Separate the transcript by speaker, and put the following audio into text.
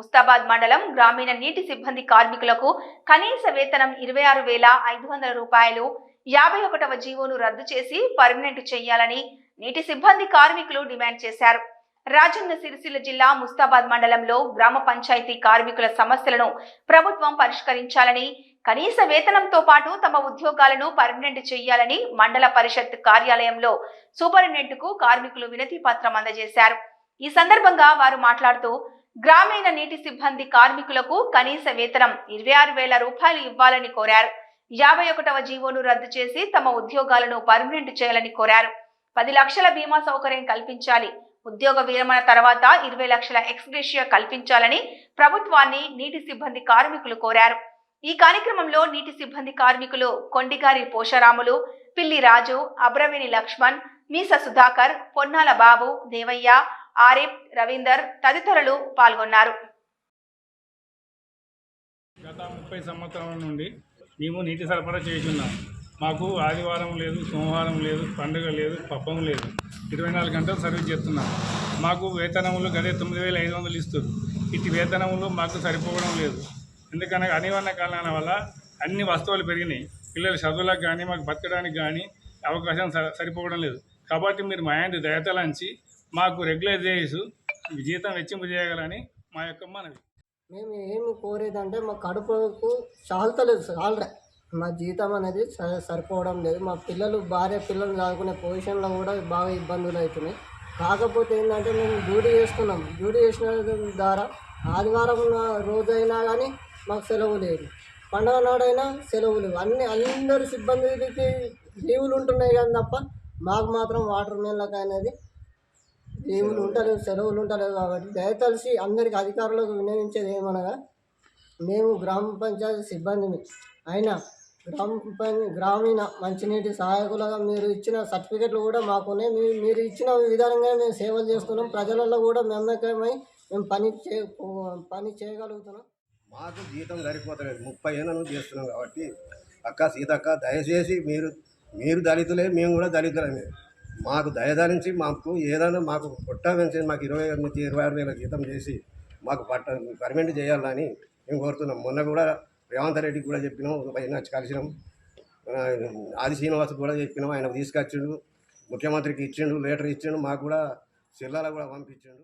Speaker 1: ముస్తాబాద్ మండలం గ్రామీణ నీటి సిబ్బంది కార్మికులకు కనీస వేతనం ఇరవై ఆరు వేల ఐదు వందల రూపాయలు యాభై ఒకటవ జీవోను రద్దు చేసి పర్మనెంట్ చేయాలని నీటి సిబ్బంది కార్మికులు డిమాండ్ చేశారు. రాజన్న సిరిసిల్ల జిల్లా ముస్తాబాద్ మండలంలో గ్రామ పంచాయతీ కార్మికుల సమస్యలను ప్రభుత్వం పరిష్కరించాలని కనీస వేతనంతో పాటు తమ ఉద్యోగాలను పర్మనెంట్ చేయాలని మండల పరిషత్ కార్యాలయంలో సూపరింటెండెంట్కు కార్మికులు వినతి పత్రం అందజేశారు. ఈ సందర్భంగా వారు మాట్లాడుతూ గ్రామీణ నీటి సిబ్బంది కార్మికులకు కనీస వేతనం ఇరవై ఆరు వేల రూపాయలు ఇవ్వాలని కోరారు. యాభై ఒకటవ జీవోను రద్దు చేసి తమ ఉద్యోగాలను పర్మనెంట్ చేయాలని కోరారు. పది లక్షల బీమా సౌకర్యం కల్పించాలి. ఉద్యోగ విరమణ తర్వాత ఇరవై లక్షల ఎక్స్గ్రేషియా కల్పించాలని ప్రభుత్వాన్ని నీటి సిబ్బంది కార్మికులు కోరారు. ఈ కార్యక్రమంలో నీటి సిబ్బంది కార్మికులు కొండిగారి పోషరాములు పిల్లి రాజు అబ్రవేణి లక్ష్మణ్ మీస సుధాకర్ పొన్నాల బాబు దేవయ్య ఆరిఫ్ రవీందర్ తదితరులు పాల్గొన్నారు.
Speaker 2: గత ముప్పై సంవత్సరాల నుండి మేము నీటి సరఫరా చేస్తున్నాం. మాకు ఆదివారం లేదు సోమవారం లేదు పండుగ లేదు పబ్బం లేదు. ఇరవై నాలుగు గంటలు సర్వీస్ చేస్తున్నాం. మాకు వేతనములు గదే తొమ్మిది వేల ఐదు వందలు ఇస్తారు ఇటు వేతనములు మాకు సరిపోవడం లేదు. ఎందుకనగా అనివార్య కారణాల వల్ల అన్ని వస్తువులు పెరిగినాయి. పిల్లల చదువులకు కానీ మాకు బతకడానికి కానీ అవకాశం స- సరిపోవడం లేదు. కాబట్టి మీరు మా ఆయన దయతలంచి మాకు రెగ్యులర్ చేసి జీతం వెచ్చింపు చేయగలని మా యొక్క మనవి.
Speaker 3: మేము ఏమి కోరేదంటే మా కడుపుకు చాలతలేదు చాలరా మా జీతం అనేది సరిపోవడం లేదు. మా పిల్లలు భార్య పిల్లలు చదువుకునే పొజిషన్లో కూడా బాగా ఇబ్బందులు అవుతున్నాయి కాకపోతే ఏంటంటే మేము డ్యూటీ చేస్తున్నాం. డ్యూటీ చేసిన ద్వారా ఆదివారం రోజైనా కానీ మాకు సెలవు లేదు. పండగ నాడైనా సెలవులు అన్ని అందరు సిబ్బందికి లీవులు ఉంటున్నాయి కానీ తప్ప మాకు మాత్రం వాటర్ మెన్లకు అనేది దేవులు ఉంటలేదు సెలవులు ఉంటలేదు కాబట్టి దయతలిసి అందరికి అధికారులకు వినియోగించేది ఏమనగా మేము గ్రామ పంచాయతీ సిబ్బందిని అయినా గ్రామ పంచ గ్రామీణ మంచినీటి సహాయకులుగా మీరు ఇచ్చిన సర్టిఫికెట్లు కూడా మాకున్నాయి. మీ- మీరు ఇచ్చిన విధానంగా మేము సేవలు చేస్తున్నాం. ప్రజలలో కూడా నమ్మకమై మేము పని చే పని చేయగలుగుతున్నాం.
Speaker 4: మాకు జీతం సరిపోతలేదు. ముప్పై ఏళ్ళ చేస్తున్నాం కాబట్టి అక్క సీతక్క దయచేసి మీరు మీరు దళితులే మేము కూడా దళితులమే. మాకు దయదలించి మాకు ఏదైనా మాకు పుట్టాలని మాకు ఇరవై నుంచి ఇరవై ఆరు వేల జీతం చేసి మాకు పట్ట పర్మనెంట్ చేయాలని మేము కోరుతున్నాం. మొన్న కూడా రేవంత్ రెడ్డికి కూడా చెప్పినాం పైన కలిసినాం. ఆది శ్రీనివాస్ కూడా చెప్పినాం ఆయన తీసుకొచ్చిండు ముఖ్యమంత్రికి ఇచ్చిండు లెటర్ ఇచ్చిండు మాకు కూడా జిల్లాలో కూడా పంపించిండు.